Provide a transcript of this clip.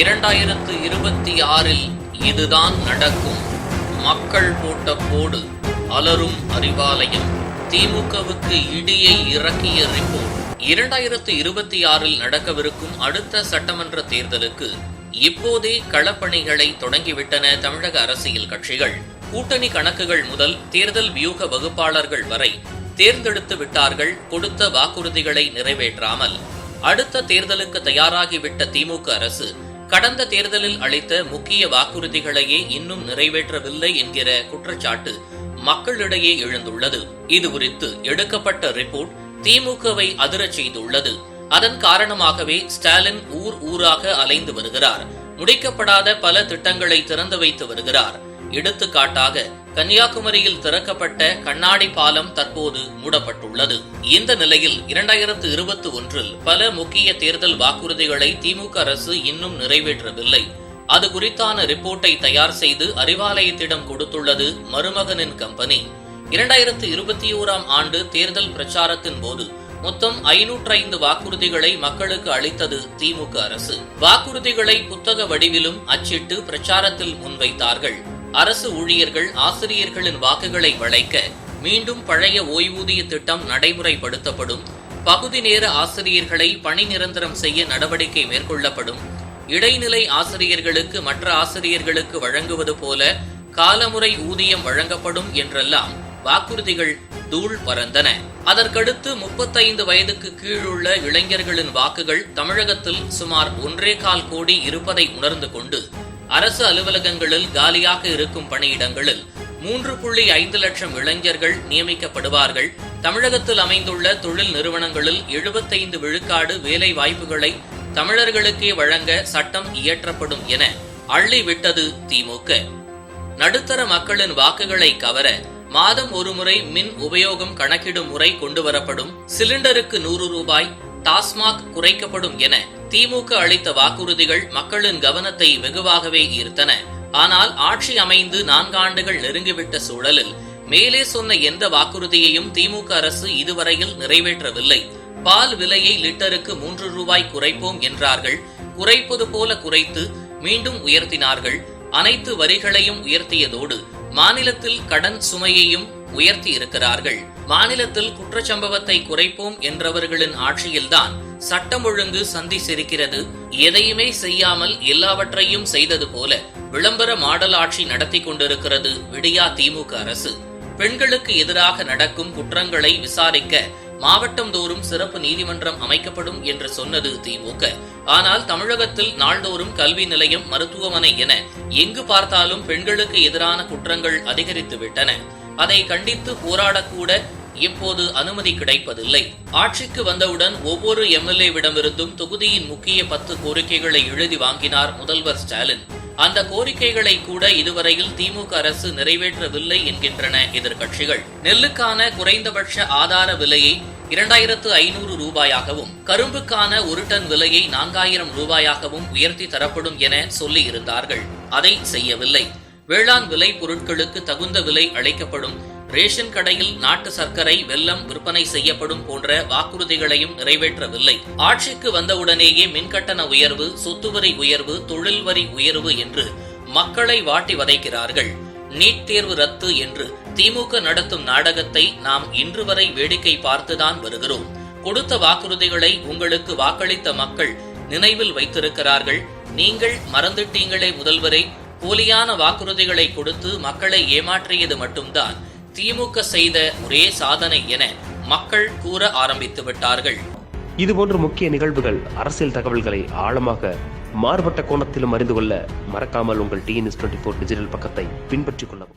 இரண்டாயிரத்து இருபத்தி ஆறில் இதுதான் நடக்கும். மக்கள் போட்ட போடு அலரும் அறிவாலயம் திமுகவுக்கு இடியை இறக்கிய ரிப்போர்ட். இரண்டாயிரத்து இருபத்தி ஆறில் நடக்கவிருக்கும் அடுத்த சட்டமன்ற தேர்தலுக்கு இப்போதே களப்பணிகளை தொடங்கிவிட்டன தமிழக அரசியல் கட்சிகள். கூட்டணி கணக்குகள் முதல் தேர்தல் வியூக வகுப்பாளர்கள் வரை தேர்ந்தெடுத்து விட்டார்கள் கொடுத்த வாக்குறுதிகளை நிறைவேற்றாமல். அடுத்த தேர்தலுக்கு தயாராகிவிட்ட திமுக அரசு கடந்த தேர்தலில் அளித்த முக்கிய வாக்குறுதிகளையே இன்னும் நிறைவேற்றவில்லை என்கிற குற்றச்சாட்டு மக்களிடையே எழுந்துள்ளது. இது குறித்து எடுக்கப்பட்ட ரிப்போர்ட் திமுகவை அதிரச் செய்துள்ளது. அதன் காரணமாகவே ஸ்டாலின் ஊர் ஊராக அலைந்து வருகிறார். முடிக்கப்படாத பல திட்டங்களை திறந்து வைத்து வருகிறார். எடுத்துக்காட்டாக கன்னியாகுமரியில் திறக்கப்பட்ட கண்ணாடி பாலம் தற்போது மூடப்பட்டுள்ளது. இந்த நிலையில் இரண்டாயிரத்து இருபத்தி ஒன்றில் பல முக்கிய தேர்தல் வாக்குறுதிகளை திமுக அரசு இன்னும் நிறைவேற்றவில்லை. அது குறித்தான ரிப்போர்ட்டை தயார் செய்து அறிவாலயத்திடம் கொடுத்துள்ளது மருமகனின் கம்பெனி. இரண்டாயிரத்து இருபத்தி ஓராம் ஆண்டு தேர்தல் பிரச்சாரத்தின் போது மொத்தம் ஐநூற்று ஐந்து வாக்குறுதிகளை மக்களுக்கு அளித்தது திமுக அரசு. வாக்குறுதிகளை புத்தக வடிவிலும் அச்சிட்டு பிரச்சாரத்தில் முன்வைத்தார்கள். அரசு ஊழியர்கள் ஆசிரியர்களின் வாக்குகளை வளைக்க மீண்டும் பழைய ஓய்வூதிய திட்டம் நடைமுறைப்படுத்தப்படும். பகுதி நேர ஆசிரியர்களை பணி நிரந்தரம் செய்ய நடவடிக்கை மேற்கொள்ளப்படும். இடைநிலை ஆசிரியர்களுக்கு மற்ற ஆசிரியர்களுக்கு வழங்குவது போல காலமுறை ஊதியம் வழங்கப்படும் என்றெல்லாம் வாக்குறுதிகள் தூள் பறந்தன. அதற்கடுத்து முப்பத்தைந்து வயதுக்கு கீழுள்ள இளைஞர்களின் வாக்குகள் தமிழகத்தில் சுமார் ஒன்றே கால் கோடி இருப்பதை உணர்ந்து கொண்டு அரசு அலுவலகங்களில் காலியாக இருக்கும் பணியிடங்களில் மூன்று புள்ளி ஐந்து லட்சம் இளைஞர்கள் நியமிக்கப்படுவார்கள். தமிழகத்தில் அமைந்துள்ள தொழில் நிறுவனங்களில் எழுபத்தைந்து விழுக்காடு வேலை வாய்ப்புகளை தமிழர்களுக்கே வழங்க சட்டம் இயற்றப்படும் என அள்ளிவிட்டது திமுக. நடுத்தர மக்களின் வாக்குகளை கவர மாதம் ஒருமுறை மின் உபயோகம் கணக்கிடும் முறை கொண்டுவரப்படும். சிலிண்டருக்கு நூறு ரூபாய் டாஸ்மாக் குறைக்கப்படும் என திமுக அளித்த வாக்குறுதிகள் மக்களின் கவனத்தை வெகுவாகவே ஈர்த்தன. ஆனால் ஆட்சி அமைந்து நான்காண்டுகள் நெருங்கிவிட்ட சூழலில் மேலே சொன்ன எந்த வாக்குறுதியையும் திமுக அரசு இதுவரையில் நிறைவேற்றவில்லை. பால் விலையை லிட்டருக்கு மூன்று ரூபாய் குறைப்போம் என்றார்கள். குறைப்பது போல குறைத்து மீண்டும் உயர்த்தினார்கள். அனைத்து வரிகளையும் உயர்த்தியதோடு மாநிலத்தில் கடன் சுமையையும் உயர்த்தி இருக்கிறார்கள். மாநிலத்தில் குற்றச்சம்பவத்தை குறைப்போம் என்றவர்களின் ஆட்சியில்தான் சட்டம் ஒழுங்கு சந்தி சிரிக்கிறது எதையுமே செய்யாமல் எல்லாவற்றையும் செய்தது போல விளம்பர மாடல் ஆட்சி நடத்தி கொண்டிருக்கிறது விடியா திமுக அரசு. பெண்களுக்கு எதிராக நடக்கும் குற்றங்களை விசாரிக்க மாவட்டம் தோறும் சிறப்பு நீதிமன்றம் அமைக்கப்படும் என்று சொன்னது திமுக. ஆனால் தமிழகத்தில் நாள்தோறும் கல்வி நிலையம் மருத்துவமனை என எங்கு பார்த்தாலும் பெண்களுக்கு எதிரான குற்றங்கள் அதிகரித்து விட்டன அதை கண்டித்து போராடக்கூட இப்போது அனுமதி கிடைப்பதில்லை. ஆட்சிக்கு வந்தவுடன் ஒவ்வொரு எம்எல்ஏவிடமிருந்தும் தொகுதியின் முக்கிய பத்து கோரிக்கைகளை எழுதி வாங்கினார் முதல்வர் ஸ்டாலின். அந்த கோரிக்கைகளை கூட இதுவரையில் திமுக அரசு நிறைவேற்றவில்லை என்கின்றன எதிர்க்கட்சிகள். நெல்லுக்கான குறைந்தபட்ச ஆதார விலையை இரண்டாயிரத்து ஐநூறு ரூபாயாகவும் கரும்புக்கான ஒரு டன் விலையை நான்காயிரம் ரூபாயாகவும் உயர்த்தி தரப்படும் என சொல்லி இருந்தார்கள். அதை செய்யவில்லை. வேளாண் விலை பொருட்களுக்கு தகுந்த விலை அளிக்கப்படும். ரேஷன் கடையில் நாட்டு சர்க்கரை வெல்லம் விற்பனை செய்யப்படும் போன்ற வாக்குறுதிகளையும் நிறைவேற்றவில்லை. ஆட்சிக்கு வந்தவுடனேயே மின்கட்டண உயர்வு சொத்து வரி உயர்வு தொழில் வரி உயர்வு என்று மக்களை வாட்டி வதைக்கிறார்கள். நீட் தேர்வு ரத்து என்று திமுக நடத்தும் நாடகத்தை நாம் இன்று வரை வேடிக்கை பார்த்துதான் வருகிறோம். கொடுத்த வாக்குறுதிகளை உங்களுக்கு வாக்களித்த மக்கள் நினைவில் வைத்திருக்கிறார்கள். நீங்கள் மறந்துட்டீங்களே முதல்வரே போலியான வாக்குறுதிகளை கொடுத்து மக்களை ஏமாற்றியது மட்டும்தான் திமுக செய்த ஒரே சாதனை என மக்கள் கூற ஆரம்பித்து விட்டார்கள். இதுபோன்ற முக்கிய நிகழ்வுகள் அரசியல் தகவல்களை ஆழமாக மாறுபட்ட கோணத்திலும் அறிந்து கொள்ள மறக்காமல் உங்கள் டிஎன்எஸ் டுவெண்ட்டி ஃபோர் டிஜிட்டல் பக்கத்தை பின்பற்றிக் கொள்ளவும்.